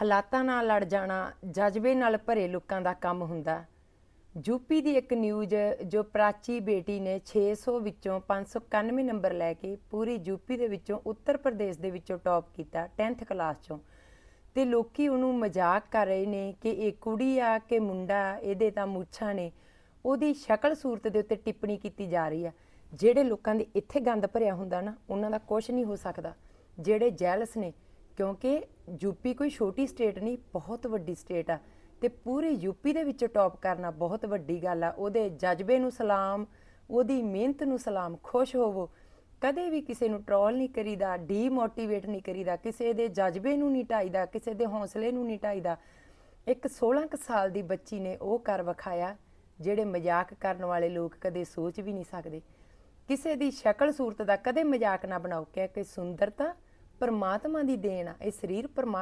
ਹਾਲਾਤਾਂ ਨਾਲ ਲੜ ਜਾਣਾ ਜਜ਼ਬੇ ਨਾਲ ਭਰੇ ਲੋਕਾਂ ਦਾ ਕੰਮ ਹੁੰਦਾ। ਯੂਪੀ ਦੀ ਇੱਕ ਨਿਊਜ਼ ਜੋ ਪ੍ਰਾਚੀ ਬੇਟੀ ਨੇ 600 ਵਿੱਚੋਂ 591 ਨੰਬਰ ਲੈ ਕੇ ਪੂਰੀ ਯੂਪੀ ਦੇ ਵਿੱਚੋਂ ਉੱਤਰ ਪ੍ਰਦੇਸ਼ ਦੇ ਵਿੱਚੋਂ ਟੌਪ ਕੀਤਾ 10th ਕਲਾਸ ਚੋਂ। ਤੇ ਲੋਕੀ ਉਹਨੂੰ ਮਜ਼ਾਕ ਕਰ ਰਹੇ ਨੇ ਕਿ ਇਹ ਕੁੜੀ ਆ, ਕਿ ਮੁੰਡਾ, ਇਹਦੇ ਤਾਂ ਮੂਛਾਂ ਨੇ। ਉਹਦੀ ਸ਼ਕਲ ਸੂਰਤ ਦੇ ਉੱਤੇ ਟਿੱਪਣੀ ਕੀਤੀ ਜਾ ਰਹੀ ਆ। ਜਿਹੜੇ ਲੋਕਾਂ ਦੇ ਇੱਥੇ ਗੰਦ ਭਰਿਆ ਹੁੰਦਾ ਨਾ, ਉਹਨਾਂ ਦਾ ਕੁਝ ਨਹੀਂ ਹੋ ਸਕਦਾ। ਜਿਹੜੇ ਜੈਲਸ ਨੇ ਕਿਉਂਕਿ ਯੂਪੀ ਕੋਈ ਛੋਟੀ ਸਟੇਟ ਨਹੀਂ, ਬਹੁਤ ਵੱਡੀ ਸਟੇਟ ਆ ਤੇ ਪੂਰੇ ਯੂਪੀ ਦੇ ਵਿੱਚ ਟੌਪ ਕਰਨਾ ਬਹੁਤ ਵੱਡੀ ਗੱਲ ਆ। ਉਹਦੇ ਜਜ਼ਬੇ ਨੂੰ ਸਲਾਮ, ਉਹਦੀ ਮਿਹਨਤ ਨੂੰ ਸਲਾਮ, ਖੁਸ਼ ਹੋਵੋ। ਕਦੇ ਵੀ ਕਿਸੇ ਨੂੰ ਟਰੋਲ ਨਹੀਂ ਕਰੀਦਾ ਡੀਮੋਟੀਵੇਟ ਨਹੀਂ ਕਰੀਦਾ, ਕਿਸੇ ਦੇ ਜਜ਼ਬੇ ਨੂੰ ਨਹੀਂ ਢਾਈਦਾ, ਕਿਸੇ ਦੇ ਹੌਸਲੇ ਨੂੰ ਨਹੀਂ ਢਾਈਦਾ। ਇੱਕ 16 ਕੁ ਸਾਲ ਦੀ ਬੱਚੀ ਨੇ ਉਹ ਕਰ ਵਿਖਾਇਆ, ਜਿਹੜੇ ਮਜ਼ਾਕ ਕਰਨ ਵਾਲੇ ਲੋਕ ਕਦੇ ਸੋਚ ਵੀ ਨਹੀਂ ਸਕਦੇ। ਕਿਸੇ ਦੀ ਸ਼ਕਲ ਸੂਰਤ ਦਾ ਕਦੇ ਮਜ਼ਾਕ ਨਾ ਬਣਾਓ ਕਿਉਂਕਿ ਸੁੰਦਰਤਾ ਪਰਮਾਤਮਾ ਦੀ ਦੇਣ ਆ ਇਹ ਸਰੀਰ ਪਰਮਾ